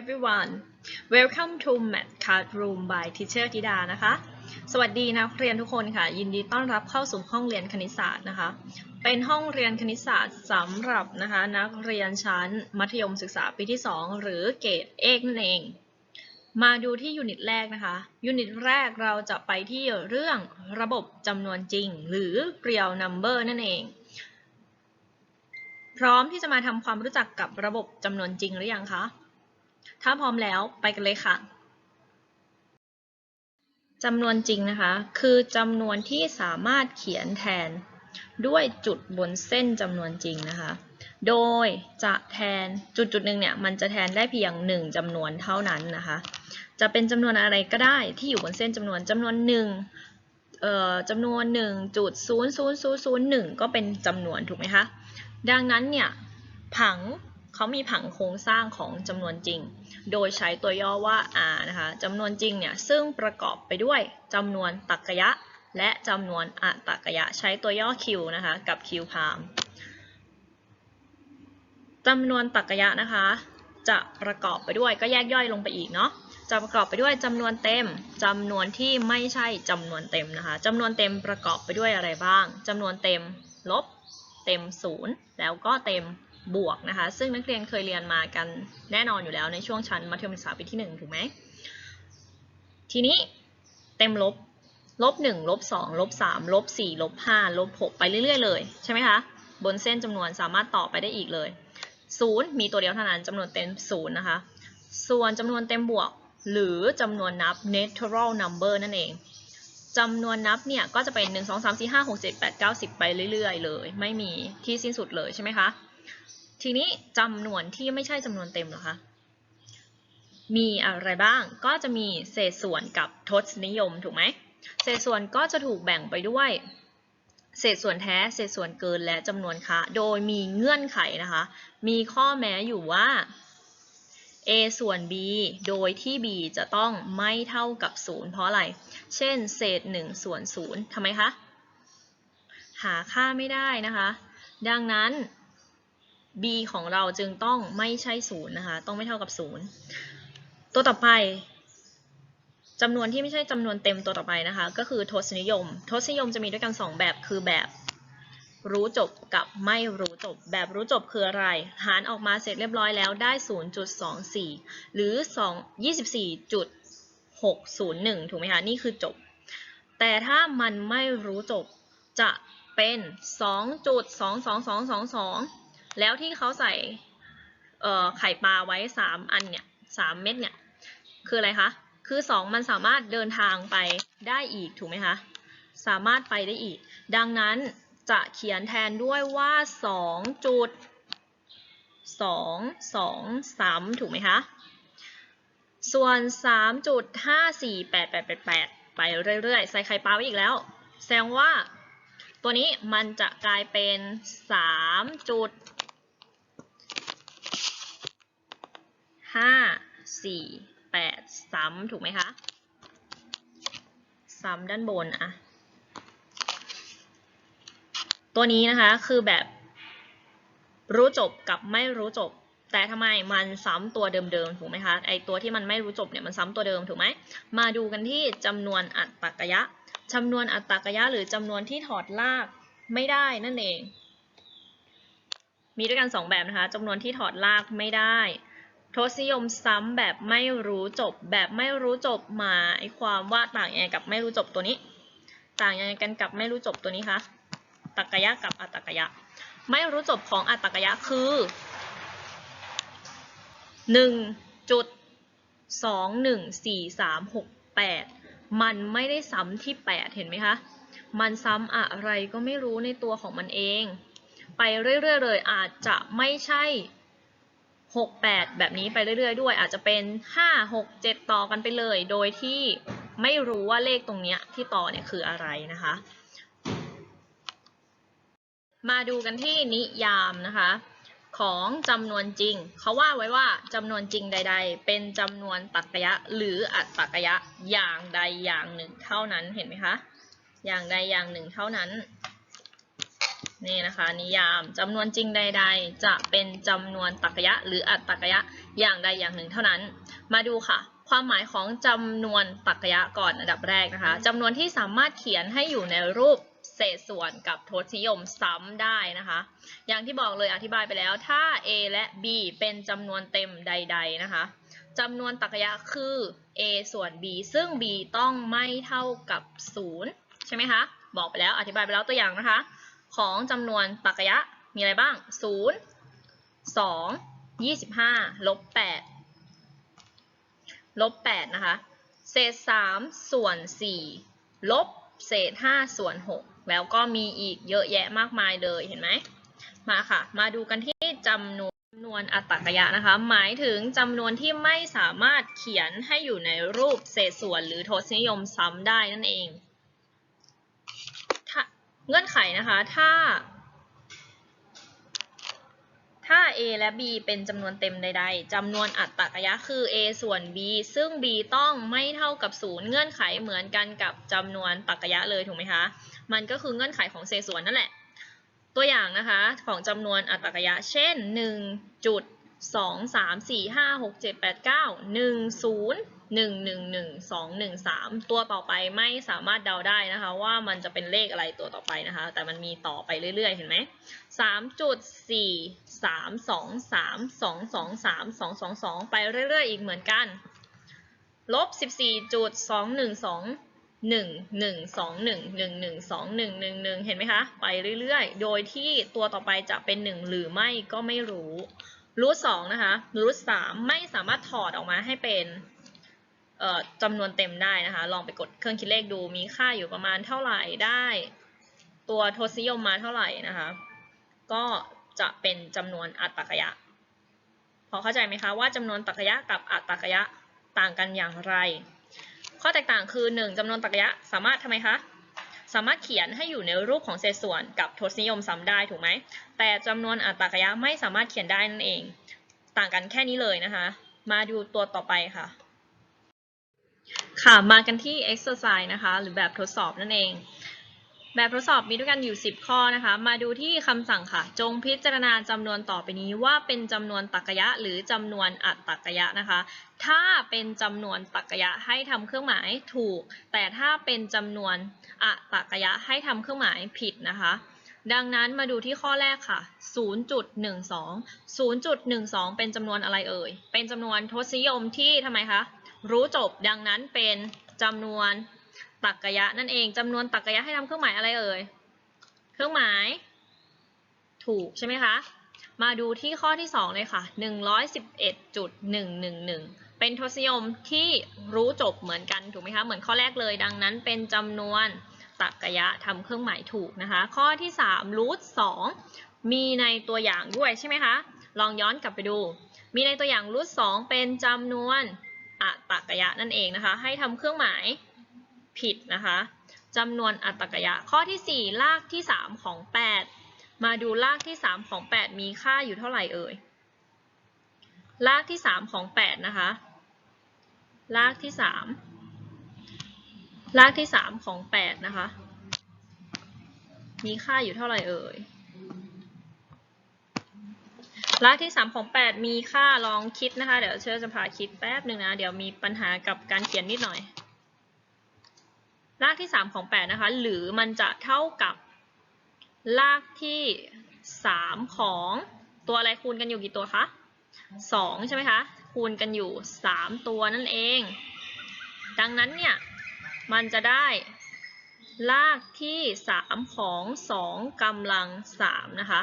everyone welcome to Math Card Room by Teacher ธิดานะคะ สวัสดีนักเรียนทุกคนค่ะ ยินดีต้อนรับเข้าสู่ห้องเรียนคณิตศาสตร์นะคะ เป็นห้องเรียนคณิตศาสตร์สำหรับนะคะ นักเรียนชั้นมัธยมศึกษาปีที่ 2 หรือเกรดเอกนั่นเอง มาดูที่ยูนิตแรกนะคะ ยูนิตแรกเราจะไปที่เรื่องระบบจำนวนจริง หรือ real number นั่นเองพร้อมที่จะมาทำความรู้จักกับระบบจำนวนจริงหรือยังคะ ถ้าพร้อมแล้วไปกันเลยค่ะจำนวนจริงนะคะ คือจำนวนที่สามารถเขียนแทนด้วยจุดบนเส้นจำนวนจริงนะคะ โดยจะแทนจุดจุดหนึ่งเนี่ยมันจะแทนได้เพียงหนึ่งจำนวนเท่านั้นนะคะ จะเป็นจำนวนอะไรก็ได้ที่อยู่บนเส้นจำนวนจำนวนหนึ่งเอ่อจำนวนหนึ่งจุดศูนย์ศูนย์ศูนย์ศูนย์หนึ่งก็เป็นจำนวนถูกไหมคะ ดังนั้นเนี่ยผัง เขามีผังโครงสร้างของจำนวนจริง โดยใช้ตัวย่อว่า r นะคะจำนวนจริงเนี่ยซึ่งประกอบไปด้วยจำนวนตรรกะยะ และจำนวนอะตรรกะยะ ใช้ตัวย่อ q นะคะกับ q พามจำนวนตรรกะยะนะคะ จะประกอบไปด้วยก็แยกย่อยลงไปอีกเนาะจะประกอบไปด้วยจำนวนเต็มจำนวนที่ไม่ใช่จำนวนเต็มนะคะจำนวนเต็มประกอบไปด้วยอะไรบ้างจำนวนเต็มลบ เต็มศูนย์แล้วก็เต็ม บวกนะคะ ซึ่งนักเรียนเคยเรียนมากันแน่นอนอยู่แล้วในช่วงชั้นมัธยมศึกษาปีที่ 1 ถูกไหม ทีนี้เต็มลบ ลบ1ลบ2ลบ3ลบ4ลบ5ลบ6ไปเรื่อยๆเลย ใช่ไหมคะ บนเส้นจำนวนสามารถต่อไปได้อีกเลย 0 มีตัวเดียวเท่านั้นจำนวนเต็ม 0 นะคะ ส่วนจำนวนเต็มบวก หรือจำนวนนับ natural number นั่นเองจำนวนนับเนี่ยก็จะเป็น 1 2 3 4 5 6 7 8 9 10 ไปเรื่อยๆ เลย ไม่มีที่สิ้นสุดเลยใช่ไหมคะ ทีนี้จำนวนที่ไม่ใช่จำนวนเต็มหรอคะ มีอะไรบ้าง ก็จะมีเศษส่วนกับทศนิยมถูกไหม เศษส่วนก็จะถูกแบ่งไปด้วย เศษส่วนแท้ เศษส่วนเกินและจำนวนคะ โดยมีเงื่อนไขนะคะ มีข้อแม้อยู่ว่า a ส่วน b โดยที่ b จะต้องไม่เท่ากับ 0 เพราะอะไร เช่น เศษ1ส่วน0ทำไมคะ หาค่าไม่ได้นะคะ ดังนั้น b ของเราจึงต้องไม่ใช่0นะคะ ต้องไม่เท่ากับ0ตัวต่อไปจำนวนที่ไม่ใช่จำนวนเต็มตัวต่อไปนะคะ ก็คือทศนิยม ทศนิยมจะมีด้วยกัน 2 แบบคือแบบรู้จบกับไม่รู้จบ แบบรู้จบคืออะไร หารออกมาเสร็จเรียบร้อยแล้วได้ 0.24 หรือ 2 24.601 ถูกไหมคะ นี่คือจบ แต่ถ้ามันไม่รู้จบจะเป็น 2.22222 แล้วที่เขาใส่ไข่ปลาไว้ 3 อันเนี่ย3เม็ดเนี่ยคืออะไรคะคือ 2 มันสามารถเดินทางไปได้อีกถูกไหมคะสามารถไปได้อีก ดังนั้นจะเขียนแทนด้วยว่า 2 จุด 2 2 3 ถูกไหมคะ ส่วน 3.548888 ไปเรื่อยๆ ใส่ไข่ปลาไว้อีกแล้ว แสดงว่าตัวนี้มันจะกลายเป็น 3 จุด5 4 8ซ้ำถูกไหมคะ ซ้ำด้านบนอะตัวนี้นะคะคือแบบรู้จบกับไม่รู้จบ แต่ทำไมมันซ้ำตัวเดิมๆถูกไหมคะไอตัวที่มันไม่รู้จบเนี่ยมันซ้ำตัวเดิมถูกไหมมาดูกันที่จำนวนอัตตกยะจำนวนอัตตกยะ หรือจำนวนที่ถอดรากไม่ได้นั่นเอง มีด้วยกัน 2 แบบนะคะจำนวนที่ถอดรากไม่ได้ ทศนิยมซ้ำแบบไม่รู้จบ แบบไม่รู้จบหมายความว่าต่างยังไงกับไม่รู้จบตัวนี้ ต่างยังไงกันกับไม่รู้จบตัวนี้คะตักยะกับอัตตกยะ ไม่รู้จบของอัตตกยะคือ1จุด2 1 4 3 6 8 มันไม่ได้ซ้ำที่ 8 เห็นไหมคะ มันซ้ำอะไรก็ไม่รู้ในตัวของมันเอง ไปเรื่อยๆเลยอาจจะไม่ใช่ 6 8 แบบนี้ไปเรื่อยๆ ด้วย อาจจะเป็น 5 6 7 ต่อกันไปเลย โดยที่ไม่รู้ว่าเลขตรงนี้ที่ต่อเนี่ยคืออะไรนะคะ มาดูกันที่นิยามนะคะของจำนวนจริง เขาว่าไว้ว่าจำนวนจริงใด ๆ เป็นจำนวนตรรกะยะหรืออัตตรกะยะอย่างใดอย่างหนึ่งเท่านั้นเห็นไหมคะ อย่างใดอย่างหนึ่งเท่านั้น นี่นะคะ นิยามจำนวนจริงใด ๆ จะเป็นจำนวนตรรกะยะหรืออัตตรรกะยะอย่างใดอย่างหนึ่งเท่านั้น มาดูค่ะ ความหมายของจำนวนตรรกะยะก่อนอันดับแรกนะคะจำนวนที่สามารถเขียนให้อยู่ในรูปเศษส่วนกับทศนิยมซ้ำได้นะคะ อย่างที่บอกเลยอธิบายไปแล้ว ถ้า a และ b เป็นจำนวนเต็มใด ๆนะคะจำนวนตรรกยะคือ a ส่วน b ซึ่ง b ต้องไม่เท่ากับ 0 ใช่ไหมคะ บอกไปแล้วอธิบายไปแล้วตัวอย่างนะคะ ของจำนวนตรรกยะมีอะไรบ้าง 0 2 25ลบ8ลบ8นะคะ เศษ 3 ส่วน 4 ลบเศษ 5 ส่วน 6 แล้วก็มีอีกเยอะแยะมากมายเลยเห็นไหม มาค่ะ มาดูกันที่จำนวนจำนวนอัตตรกะยะนะคะ หมายถึงจำนวนที่ไม่สามารถเขียนให้อยู่ในรูปเศษส่วนหรือทศนิยมซ้ำได้นั่นเอง เงื่อนไขนะคะถ้า ถ้า a และ b เป็นจำนวนเต็มใด ๆจำนวนอัตตรกยะคือ a ส่วน b ซึ่ง b ต้องไม่เท่ากับ 0 เงื่อนไขเหมือนกันกับจำนวนตรรกะยะเลยถูกไหมคะ มันก็คือเงื่อนไขของเศษส่วนนั่นแหละ ตัวอย่างนะคะของจำนวนอัตตรกยะ เช่น 1 จุด2 3 4 5 6 7 8 9 1 0 1 1 1 2 1 3 ตัวต่อไปไม่สามารถเดาได้นะคะ ว่ามันจะเป็นเลขอะไรตัวต่อไปนะคะ แต่มันมีต่อไปเรื่อยๆ เห็นไหม3จุด4 3 2 3 2 2 3 2 2 2 ไปเรื่อยๆ อีกเหมือนกัน ลบ 14จุด2 1 2หนึ่งหนึ่งสองหนึ่งหนึ่งสองหนึ่งหนึ่งหนึ่งเห็นไหมคะ ไปเรื่อยๆ โดยที่ตัวต่อไปจะเป็นหนึ่งหรือไม่ก็ไม่รู้รูทสองนะคะรูทสามไม่สามารถถอดออกมาให้เป็น จำนวนเต็มได้นะคะ ลองไปกดเครื่องคิดเลขดู มีค่าอยู่ประมาณเท่าไหร่ได้ ตัวทศนิยมมาเท่าไหร่นะคะ ก็จะเป็นจำนวนอัตตรกยะ พอเข้าใจไหมคะว่าจำนวนตรกยะกับอัตตรกยะต่างกันอย่างไร ข้อแตกต่างคือ 1จำนวนตรกยะสามารถทำไมคะ สามารถเขียนให้อยู่ในรูปของเศษส่วนกับทศนิยมซ้ำได้ถูกไหม แต่จำนวนอัตตรกยะไม่สามารถเขียนได้นั่นเอง ต่างกันแค่นี้เลยนะคะ มาดูตัวต่อไปค่ะ ค่ะมากันที่ exercise นะคะ หรือแบบทดสอบนั่นเอง แบบทดสอบมีด้วยกันอยู่ 10 ข้อนะคะ มาดูที่คำสั่งค่ะ จงพิจารณาจำนวนต่อไปนี้ว่าเป็นจำนวนตรรกะยะ หรือจำนวนอัตตรกะยะนะคะ ถ้าเป็นจำนวนตรรกะยะให้ทำเครื่องหมายถูก แต่ถ้าเป็นจำนวนอัตตรกะยะให้ทำเครื่องหมายผิดนะคะดังนั้นมาดูที่ข้อแรกค่ะ 0.12 0.12 เป็นจำนวนอะไรเอ่ย เป็นจำนวนทศนิยมที่ทำไมคะ รู้จบดังนั้นเป็นจำนวนตรรกะยะนั่นเองจำนวนตรรกะยะให้ทำเครื่องหมายอะไรเอ่ย เครื่องหมาย ถูกใช่ไหมคะ มาดูที่ข้อที่ 2 เลยค่ะ 111.111 เป็นทศนิยมที่รู้จบเหมือนกันถูกไหมคะ เหมือนข้อแรกเลย ดังนั้นเป็นจำนวนตรรกะยะทำเครื่องหมายถูกนะคะ ข้อที่3รูท2มีในตัวอย่างด้วยใช่ไหมคะ ลองย้อนกลับไปดู มีในตัวอย่างรูท2เป็นจำนวน อัตตรกะยะนั่นเองนะคะ ให้ทำเครื่องหมายผิดนะคะจำนวนอัตตรกะยะ ข้อที่ 4 ลากที่ 3 ของ 8 มาดูลากที่ 3 ของ 8 มีค่าอยู่เท่าไหร่เอ่ย ลากที่ 3 ของ 8 นะคะ ลากที่ 3 ลากที่ 3 ของ 8 นะคะ มีค่าอยู่เท่าไหร่เอ่ย ลากที่ 3 ของ 8 มีค่าลองคิดนะคะ เดี๋ยวเชื่อจะพาคิดแป๊บหนึ่งนะ เดี๋ยวมีปัญหากับการเขียนนิดหน่อยลากที่ 3 ของ 8 นะคะ หรือมันจะเท่ากับลากที่ 3 ของตัวอะไรคูณกันอยู่กี่ตัวคะ2ใช่ไหมคะ คูณกันอยู่ 3 ตัวนั่นเอง ดังนั้นเนี่ย มันจะได้ ลากที่ 3 ของ 2กำลัง 3 นะคะ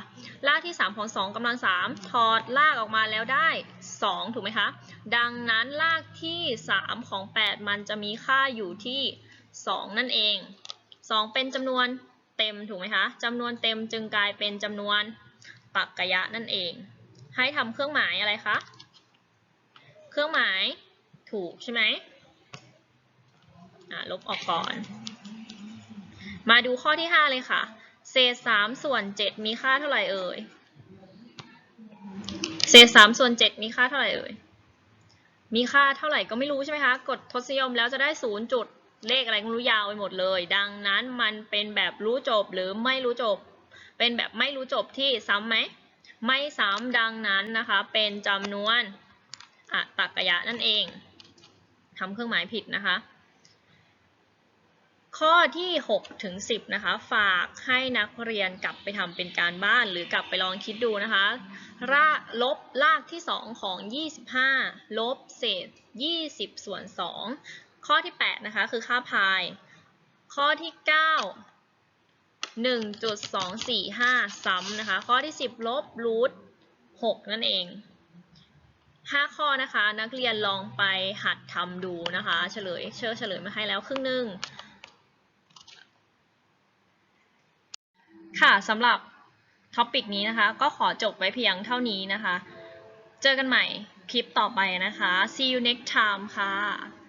ลากที่ 3 ของ 2กำลัง 3 ถอดลากออกมาแล้วได้ 2 ถูกไหมคะ ดังนั้นลากที่ 3 ของ 8 มันจะมีค่าอยู่ที่ 2 นั่นเอง 2 เป็นจำนวนเต็มถูกไหมคะจำนวนเต็มจึงกลายเป็นจำนวนตรรกะยะนั่นเอง ให้ทำเครื่องหมายอะไรคะ เครื่องหมายถูกใช่ไหมลบออกก่อน มาดูข้อที่ 5 เลยค่ะ เศษ3ส่วน 7 มีค่าเท่าไหร่เอ่ย เศษ3ส่วน 7 มีค่าเท่าไหร่เอ่ย มีค่าเท่าไหร่ก็ไม่รู้ใช่ไหมคะ กดทศนิยมแล้วจะได้0จุดเลขอะไรก็รู้ยาวไปหมดเลย ดังนั้นมันเป็นแบบรู้จบหรือไม่รู้จบ เป็นแบบไม่รู้จบที่ซ้ำไหม ไม่ซ้ำดังนั้นนะคะ เป็นจำนวนอะตักกะยะนั่นเองทำเครื่องหมายผิดนะคะ ข้อที่6ถึง10นะคะ ฝากให้นักเรียนกลับไปทำเป็นการบ้านหรือกลับไปลองคิดดูนะคะรากลบรากที่ 2 ของ 25 ลบเศษ 20 ส่วน 2 ข้อที่ 8 นะคะ คือค่าพาย ข้อที่ 9 1.245 ซ้ำนะคะ ข้อที่ 10 ลบรูท6นั่นเอง 5 ข้อนะคะ นักเรียนลองไปหัดทำดูนะคะ เฉลยเชื่อเฉลยมาให้แล้วครึ่งหนึ่ง ค่ะสำหรับท็อปิกนี้นะคะ ก็ขอจบไว้เพียงเท่านี้นะคะ เจอกันใหม่คลิปต่อไปนะคะ see you next time ค่ะ